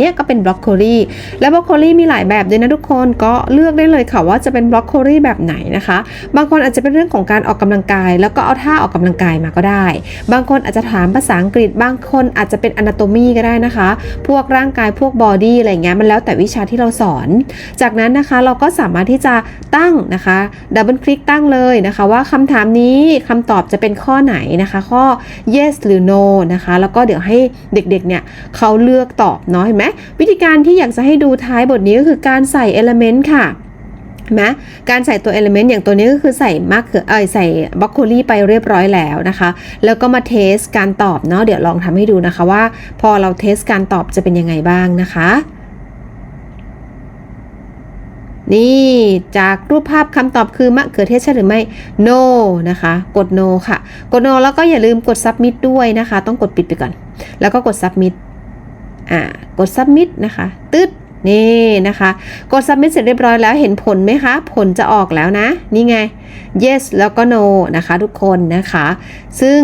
เนี่ยก็เป็นบรอกโคลีแล้วบรอกโคลีมีหลายแบบด้วยนะทุกคนก็เลือกได้เลยค่ะว่าจะเป็นบรอกโคลีแบบไหนนะคะ บางคนอาจจะเป็นเรื่องของการออกกำลังกาย แล้วก็เอาท่าออกกำลังกายมาก็ได้ บางคนอาจจะถามภาษาอังกฤษ บางคนอาจจะเป็นอนาโตมีก็ได้นะคะ พวกร่างกายพวกบอดี้อะไรเงี้ยมันแล้วแต่วิชาที่เราสอน จากนั้นนะคะเราก็สามารถที่จะตั้งนะคะดับเบิลคลิกตั้งเลยนะคะว่าคำถามนี้คำตอบจะเป็นข้อไหนนะคะ ข้อ yes หรือ no นะคะแล้วก็เดี๋ยวให้เด็กๆเนี่ยเขาเลือกตอบเนาะเห็นไหมวิธีการที่อยากจะให้ดูท้ายบทนี้ก็คือการใส่ element ค่ะนไหมการใส่ตัว element อย่างตัวนี้ก็คือใส่มะเขือเอยใส่บรอกโคลีไปเรียบร้อยแล้วนะคะ แล้วก็มาเทสการตอบเนาะเดี๋ยวลองทำให้ดูนะคะว่า พอเราเทสการตอบจะเป็นยังไงบ้างนะคะนี่จากรูปภาพคำตอบคือมะเขือเทศใช่หรือไม่ no นะคะ กด no ค่ะ กด no แล้วก็อย่าลืมกด submit ด้วยนะคะ ต้องกดปิดไปก่อน แล้วก็กด submit อ่ากด submit นะคะตึ๊ดนี่นะคะ กด submit เสร็จเรียบร้อยแล้วเห็นผลไหมคะ ผลจะออกแล้วนะ นี่ไง yes แล้วก็ no นะคะทุกคนนะคะ ซึ่ง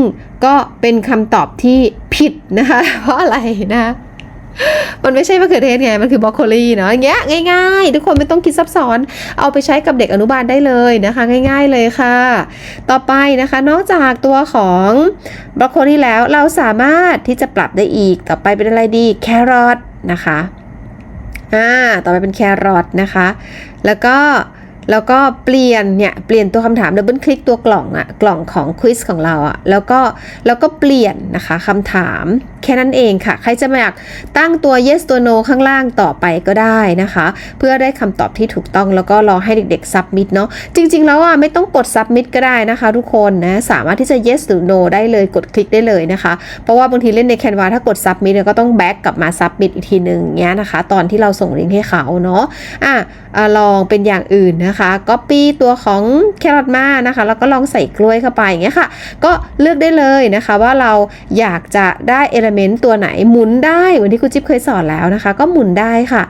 ก็เป็นคำตอบที่ผิดนะคะ เพราะอะไรนะ มันไม่ใช่มะเขือเทศไง มันคือบรอกโคลีเนาะอย่างเงี้ยง่ายๆ ทุกคนไม่ต้องคิดซับซ้อน เอาไปใช้กับเด็กอนุบาลได้เลยนะคะ ง่าย ๆเลยค่ะ ต่อไปนะคะ นอกจากตัวของบรอกโคลีแล้วเราสามารถที่จะปรับได้อีก ต่อไปเป็นอะไรดี แครอทนะคะ อ่า ต่อไปเป็นแครอทนะคะ แล้วก็ แล้วก็เปลี่ยนเนี่ยเปลี่ยนตัวคำถามดับเบิลคลิกตัวกล่องอะกล่องของควิสของเราอะแล้วก็แล้วก็เปลี่ยนนะคะคำถามแค่นั้นเองค่ะ ใครจะมาอยากตั้งตัว yes ตัว no ข้างล่างต่อไปก็ได้นะคะ เพื่อได้คำตอบที่ถูกต้องแล้วก็รอให้เด็กๆ submit เนาะจริง ๆ แล้วอะไม่ต้องกด submit ก็ได้นะคะ ทุกคนนะสามารถที่จะ yes หรือ no ได้เลยกดคลิกได้เลยนะคะ เพราะว่าบางทีเล่นใน Canva ถ้ากด submit เนี่ยก็ต้อง back กลับมา submit อีกทีหนึ่งเงี้ยนะคะ ตอนที่เราส่งลิงก์ให้เขาเนาะอะอะลองเป็นอย่างอื่นนะคะ copy ตัวของแครอทมานะคะ แล้วก็ลองใส่กล้วยเข้าไปอย่างเงี้ยค่ะ ก็เลือกได้เลยนะคะว่าเราอยากจะได้เอลเมนต์ตัวไหนหมุนได้เหมือนที่ครูจิ๊บเคยสอนแล้วนะคะ ก็หมุนได้ค่ะ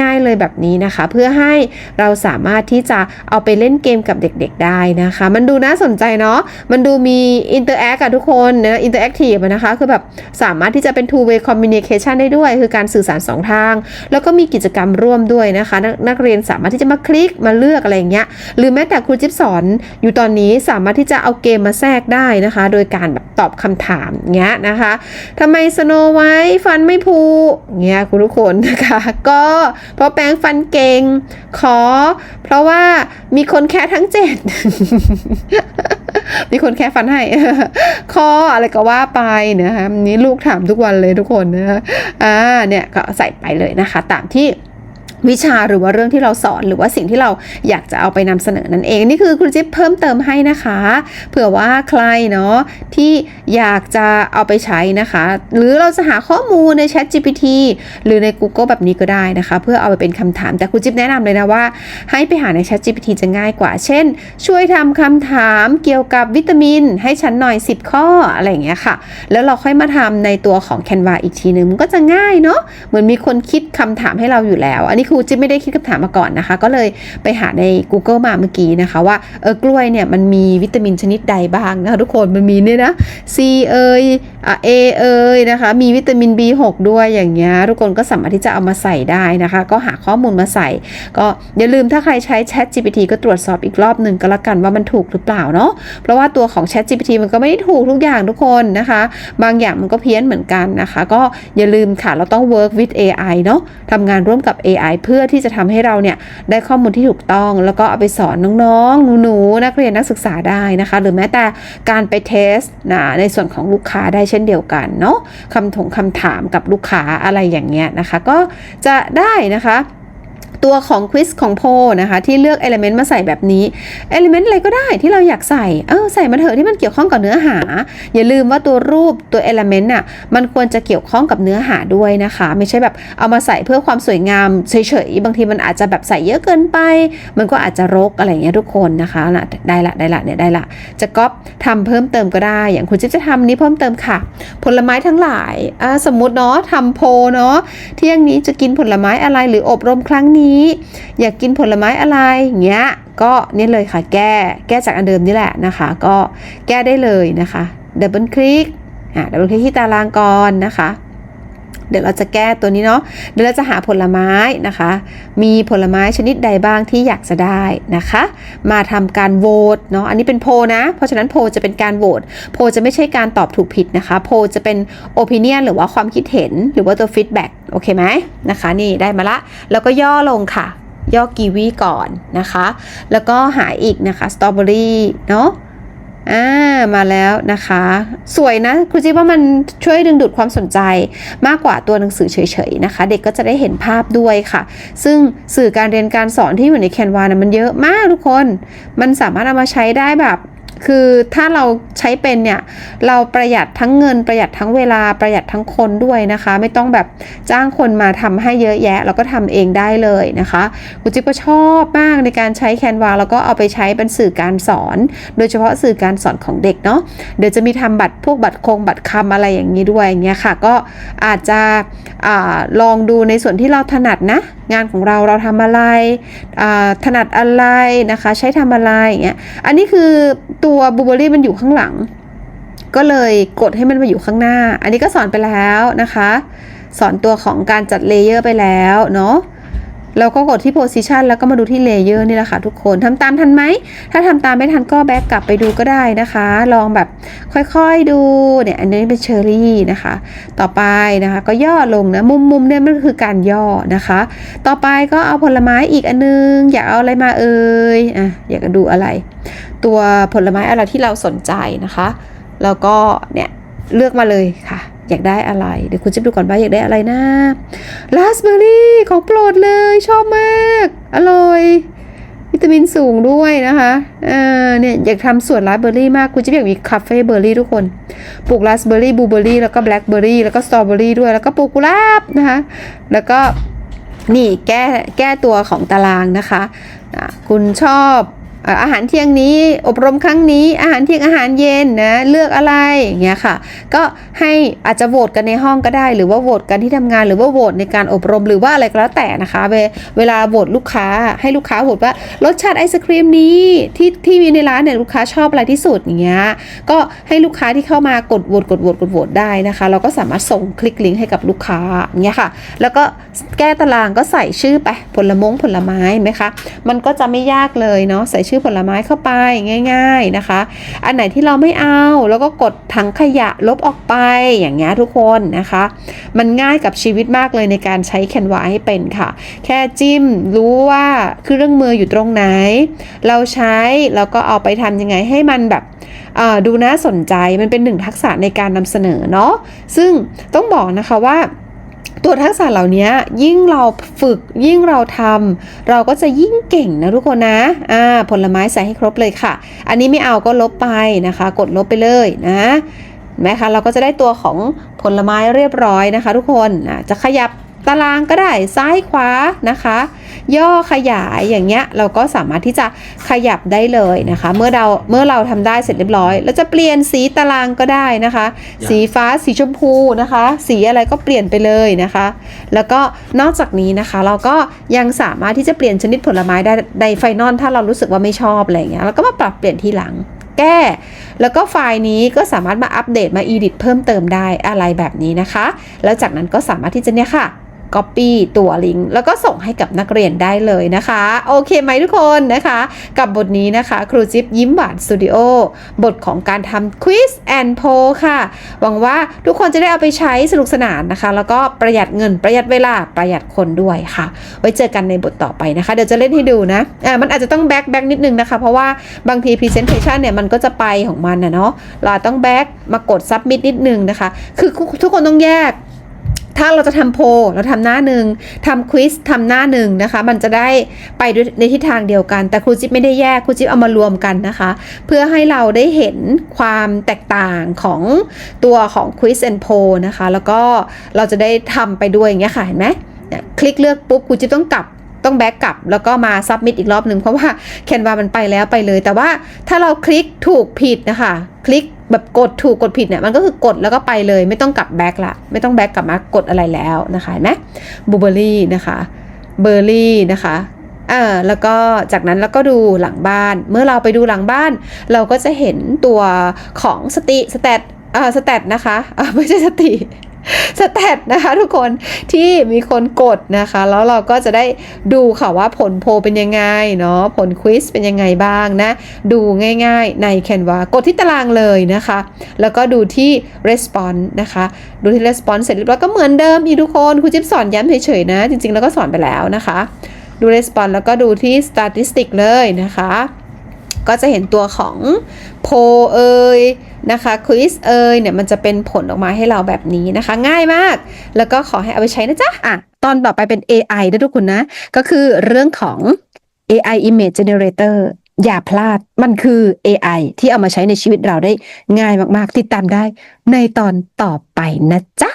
ง่าย ๆเลยแบบนี้นะคะ เพื่อให้เราสามารถที่จะเอาไปเล่นเกมกับเด็กๆได้นะคะ มันดูน่าสนใจเนาะมันดูมีอินเตอร์แอคกับทุกคนนะอินเตอร์แอคทีฟนะคะคือแบบสามารถที่จะเป็น two way communication ได้ด้วย คือการสื่อสารสองทาง แล้วก็มีกิจกรรมร่วมด้วยนะคะ นักเรียนสามารถที่จะมาคลิกมาเลือกอะไรเงี้ยหรือแม้แต่ครูจิ๊บสอนอยู่ตอนนี้สามารถที่จะเอาเกมมาแทรกได้นะคะ โดยการแบบตอบคำถามเงี้ยนะคะทำไมสโนไวท์ฟันไม่พูเงี้ยคุณทุกคนนะคะก็เพราะแปรงฟันเก่งขอ เพราะว่ามีคนแค่ทั้งเจ็ดมีคนแค่ฟันให้คออะไรก็ว่าไปนะคะนี่ลูกถามทุกวันเลยทุกคนนะคะอ่าเนี่ยก็ใส่ไปเลยนะคะ ตามที่ วิชาหรือว่าเรื่องที่เราสอนหรือว่าสิ่งที่เราอยากจะเอาไปนำเสนอนั่นเอง นี่คือครูจิ๊บเพิ่มเติมให้นะคะ เผื่อว่าใครเนาะที่อยากจะเอาไปใช้นะคะ หรือเราจะหาข้อมูลใน Chat GPT หรือใน Google แบบนี้ก็ได้นะคะ เพื่อเอาไปเป็นคำถามแต่ครูจิ๊บแนะนำเลยนะว่า ให้ไปหาใน Chat GPT จะง่ายกว่า เช่น ช่วยทำคำถามเกี่ยวกับวิตามิน ให้ฉันหน่อย 10 ข้ออะไรอย่างเงี้ยค่ะ แล้วเราค่อยมาทำในตัวของ Canva อีกทีนึงมันก็จะง่ายเนาะเหมือนมีคนคิดคำถามให้เราอยู่แล้ว อันนี้ครูจิ๊บไม่ได้คิดคำถามมาก่อนนะคะ ก็เลยไปหาใน Google มาเมื่อกี้นะคะ ว่าเออกล้วยเนี่ยมันมีวิตามินชนิดใดบ้างนะคะทุกคนมันมีเนี่ยนะ C เอย อะ A เอยนะคะ มีวิตามิน B6 ด้วยอย่างเงี้ยทุกคนก็สามารถที่จะเอามาใส่ได้นะคะ ก็หาข้อมูลมาใส่ ก็อย่าลืมถ้าใครใช้ Chat GPT ก็ตรวจสอบอีกรอบหนึ่งก็แล้วกันว่ามันถูกหรือเปล่าเนาะเพราะว่าตัวของ Chat GPT มันก็ไม่ได้ถูกทุกอย่างทุกคนนะคะ บางอย่างมันก็เพี้ยนเหมือนกันนะคะ ก็อย่าลืมค่ะเราต้อง work with AI เนาะทำงานร่วมกับ AI เพื่อที่จะทำให้เราเนี่ยได้ข้อมูลที่ถูกต้อง แล้วก็เอาไปสอนน้องๆหนูๆนักเรียนนักศึกษาได้นะคะ หรือแม้แต่การไปเทสนะในส่วนของลูกค้าได้เช่นเดียวกันเนาะคำถงคำถามกับลูกค้าอะไรอย่างเงี้ยนะคะ ก็จะได้นะคะ ตัวของควิสของโพนะคะ ที่เลือก Element มาใส่แบบนี้ Element อะไรก็ได้ที่เราอยากใส่เออใส่มาเถอะที่มันเกี่ยวข้องกับเนื้อหา อย่าลืมว่าตัวรูปตัว Element น่ะมันควรจะเกี่ยวข้องกับเนื้อหาด้วยนะคะ ไม่ใช่แบบเอามาใส่เพื่อความสวยงามเฉยๆบางทีมันอาจจะแบบใส่เยอะเกินไป มันก็อาจจะรกอะไรเงี้ยทุกคนนะคะนะได้ละได้ละเนี่ยได้ละ จะก๊อปทำเพิ่มเติมก็ได้ อย่างคุณจิ๊บจะทำนี้เพิ่มเติมค่ะ ผลไม้ทั้งหลายอ่าสมมุติเนาะทำโพเนาะเที่ยงนี้จะกินผลไม้อะไรหรืออบรมครั้งนี้อยากกินผลไม้อะไรอย่างเงี้ยก็เนี่ยเลยค่ะแก้แก้จากอันเดิมนี่แหละนะคะ ก็แก้ได้เลยนะคะดับเบิลคลิกอ่าดับเบิลคลิกที่ตารางก่อนนะคะ เดี๋ยวเราจะแก้ตัวนี้เนาะเดี๋ยวเราจะหาผลไม้นะคะ มีผลไม้ชนิดใดบ้างที่อยากจะได้นะคะ มาทำการโหวตเนาะอันนี้เป็นโพนะ เพราะฉะนั้นโพจะเป็นการโหวตโพจะไม่ใช่การตอบถูกผิดนะคะ โพจะเป็นโอปิเนียนหรือว่าความคิดเห็นหรือว่าตัวฟีดแบ็กโอเคไหมนะคะนี่ได้มาละ แล้วก็ย่อลงค่ะ ย่อกีวีก่อนนะคะ แล้วก็หาอีกนะคะสตรอเบอรี่เนาะ อ่ามาแล้วนะคะ สวยนะครูจิ๊บว่ามันช่วยดึงดูดความสนใจมากกว่าตัวหนังสือเฉยๆนะคะ เด็กก็จะได้เห็นภาพด้วยค่ะ ซึ่งสื่อการเรียนการสอนที่อยู่ในแคนวานะมันเยอะมากทุกคน มันสามารถเอามาใช้ได้แบบ คือถ้าเราใช้เป็นเนี่ยเราประหยัดทั้งเงินประหยัดทั้งเวลาประหยัดทั้งคนด้วยนะคะ ไม่ต้องแบบจ้างคนมาทำให้เยอะแยะแล้วก็ทำเองได้เลยนะคะคุณจิ๊บก็ชอบมากในการใช้แคนวาแล้วก็เอาไปใช้เป็นสื่อการสอน โดยเฉพาะสื่อการสอนของเด็กเนาะเดี๋ยวจะมีทำบัตรพวกบัตรคงบัตรคำอะไรอย่างนี้ด้วยอย่างเงี้ยค่ะ ก็อาจจะอลองดูในส่วนที่เราถนัดนะ งานของเราเราทำอะไรถนัดอะไรนะคะ ใช้ทำอะไรอย่างเงี้ยอันนี้คือ ตัวบูเบอรี่มันอยู่ข้างหลัง ก็เลยกดให้มันมาอยู่ข้างหน้า อันนี้ก็สอนไปแล้วนะคะ สอนตัวของการจัดเลเยอร์ไปแล้วเนาะ เราก็กดที่ position แล้วก็มาดูที่เลเยอร์นี่แหละค่ะทุกคนทำตามทันไหม ถ้าทำตามไม่ทันก็แบ็กกลับไปดูก็ได้นะคะ ลองแบบค่อยๆดูเนี่ยอันนี้เป็นเชอร์รี่นะคะ ต่อไปนะคะก็ย่อลงนะ มุมมุมๆเนี่ยมันคือการย่อนะคะ ต่อไปก็เอาผลไม้อีกอันนึง อยากเอาอะไรมาเอ่ยอะอยากดูอะไร ตัวผลไม้อะไรที่เราสนใจนะคะ แล้วก็เนี่ยเลือกมาเลยค่ะ อยากได้อะไร เดี๋ยวคุณจะดูก่อนว่าอยากได้อะไรนะราสเบอร์รี่ของโปรดเลยชอบมาก อร่อย วิตามินสูงด้วยนะคะเออเนี่ยอยากทำสวนราสเบอร์รี่มากคุณจะอยากมีคาเฟ่เบอร์รี่ทุกคนปลูกราสเบอร์รี่บลูเบอร์รี่แล้วก็แบล็คเบอร์รี่แล้วก็สตรอเบอร์รี่ด้วยแล้วก็ปลูกกุหลาบนะคะแล้วก็นี่แก้แก้ตัวของตารางนะคะ คุณชอบ อาหารเที่ยงนี้อบรมครั้งนี้ อาหารเที่ยงอาหารเย็นนะเลือกอะไรอย่างเงี้ยค่ะ ก็ให้อาจจะโหวตกันในห้องก็ได้ หรือว่าโหวตกันที่ทำงานหรือว่าโหวตในการอบรมหรือว่าอะไรก็แล้วแต่นะคะเวลาโหวตลูกค้าให้ลูกค้าโหวตว่ารสชาติไอศครีมนี้ที่ที่มีในร้านเนี่ยลูกค้าชอบอะไรที่สุดอย่างเงี้ยก็ให้ลูกค้าที่เข้ามากดโหวตกดโหวตกดโหวตได้นะคะ เราก็สามารถส่งคลิกลิงก์ให้กับลูกค้าอย่างเงี้ยค่ะ แล้วก็แก้ตารางก็ใส่ชื่อไปผลมงผลไม้ไหมคะมันก็จะไม่ยากเลยเนาะใส่ชื่อผลไม้เข้าไปง่าย ๆนะคะ อันไหนที่เราไม่เอาแล้วก็กดถังขยะลบออกไปอย่างเงี้ยทุกคนนะคะ มันง่ายกับชีวิตมากเลยในการใช้แคนวาให้เป็นค่ะ แค่จิ้มรู้ว่าคือเรื่องมืออยู่ตรงไหน เราใช้แล้วก็เอาไปทำยังไงให้มันแบบดูน่าสนใจมันเป็นหนึ่งทักษะในการนำเสนอเนาะซึ่งต้องบอกนะคะว่า ตัวทักษะเหล่านี้ยิ่งเราฝึกยิ่งเราทำเราก็จะยิ่งเก่งนะทุกคนนะอ่าผลไม้ใส่ให้ครบเลยค่ะ อันนี้ไม่เอาก็ลบไปนะคะ กดลบไปเลยนะเห็นไหมคะเราก็จะได้ตัวของผลไม้เรียบร้อยนะคะ ทุกคนจะขยับ ตารางก็ได้ซ้ายขวานะคะ ย่อขยายอย่างเงี้ยเราก็สามารถที่จะขยับได้เลยนะคะ เมื่อเราเมื่อเราทำได้เสร็จเรียบร้อยเราจะเปลี่ยนสีตารางก็ได้นะคะ สีฟ้าสีชมพูนะคะ สีอะไรก็เปลี่ยนไปเลยนะคะ แล้วก็นอกจากนี้นะคะ เราก็ยังสามารถที่จะเปลี่ยนชนิดผลไม้ได้ในไฟนอลถ้าเรารู้สึกว่าไม่ชอบอะไรอย่างเงี้ยเราก็มาปรับเปลี่ยนทีหลังแก้ แล้วก็ไฟล์นี้ก็สามารถมาอัปเดตมา edit เพิ่มเติมได้อะไรแบบนี้นะคะ แล้วจากนั้นก็สามารถที่จะเนี่ยค่ะ Copy ตัวลิงก์แล้วก็ส่งให้กับนักเรียนได้เลยนะคะ โอเคไหมทุกคนนะคะ กับบทนี้นะคะ ครูจิ๊บยิ้มหวานสตูดิโอบทของการทำ Quiz and Poll ค่ะ หวังว่าทุกคนจะได้เอาไปใช้สนุกสนานนะคะ แล้วก็ประหยัดเงินประหยัดเวลาประหยัดคนด้วยค่ะ ไว้เจอกันในบทต่อไปนะคะ เดี๋ยวจะเล่นให้ดูนะอ่ามันอาจจะต้องแบ็กแบ็กนิดนึงนะคะ เพราะว่าบางที Presentation เนี่ยมันก็จะไปของมันนะเนาะเราต้องแบ็กมากด Submit นิดนึงนะคะ คือทุกคนต้องแยก ถ้าเราจะทำโพเราทำหน้าหนึ่งทำควิสทำหน้าหนึ่งนะคะ มันจะได้ไปด้วยในทิศทางเดียวกัน แต่ครูจิ๊บไม่ได้แยกครูจิ๊บเอามารวมกันนะคะ เพื่อให้เราได้เห็นความแตกต่างของตัวของ Quiz and Poll นะคะ แล้วก็เราจะได้ทำไปด้วยอย่างเงี้ยค่ะเห็นไหมคลิกเลือกปุ๊บครูจิ๊บต้องกลับต้องแบ็กกลับแล้วก็มาซับมิดอีกรอบหนึ่งเพราะว่าแคนวามันไปแล้วไปเลย แต่ว่าถ้าเราคลิกถูกผิดนะคะ คลิก แบบกดถูกกดผิดเนี่ยมันก็คือกดแล้วก็ไปเลย ไม่ต้องกลับแบ็กละไม่ต้องแบ็กกลับมากดอะไรแล้วนะคะเห็นไหมบูเบอรี่นะคะเบอร์รี่นะคะเออแล้วก็จากนั้นแล้วก็ดูหลังบ้าน เมื่อเราไปดูหลังบ้าน เราก็จะเห็นตัวของสติสแตทอ่าสแตทนะคะอ่าไม่ใช่สติ สแตทนะคะทุกคนที่มีคนกดนะคะ แล้วเราก็จะได้ดูค่ะว่าผลโพเป็นยังไงเนาะผลควิสเป็นยังไงบ้างนะ ดูง่ายๆใน Canva กดที่ตารางเลยนะคะ แล้วก็ดูที่ response นะคะ ดูที่ response เสร็จเรียบร้อยก็เหมือนเดิมอีกทุกคนครูจิ๊บสอนย้ำเฉยๆนะ จริงๆ แล้วก็สอนไปแล้วนะคะ ดู response แล้วก็ดูที่ statistic เลยนะคะ ก็จะเห็นตัวของโพเอยนะคะควิสเอยเนี่ยมันจะเป็นผลออกมาให้เราแบบนี้นะคะ ง่ายมาก แล้วก็ขอให้เอาไปใช้นะจ๊ะอะตอนต่อไปเป็น AI นะทุกคนนะ ก็คือเรื่องของ AI Image Generator อย่าพลาดมันคือ AI ที่เอามาใช้ในชีวิตเราได้ง่ายมากๆ ติดตามได้ในตอนต่อไปนะจ๊ะ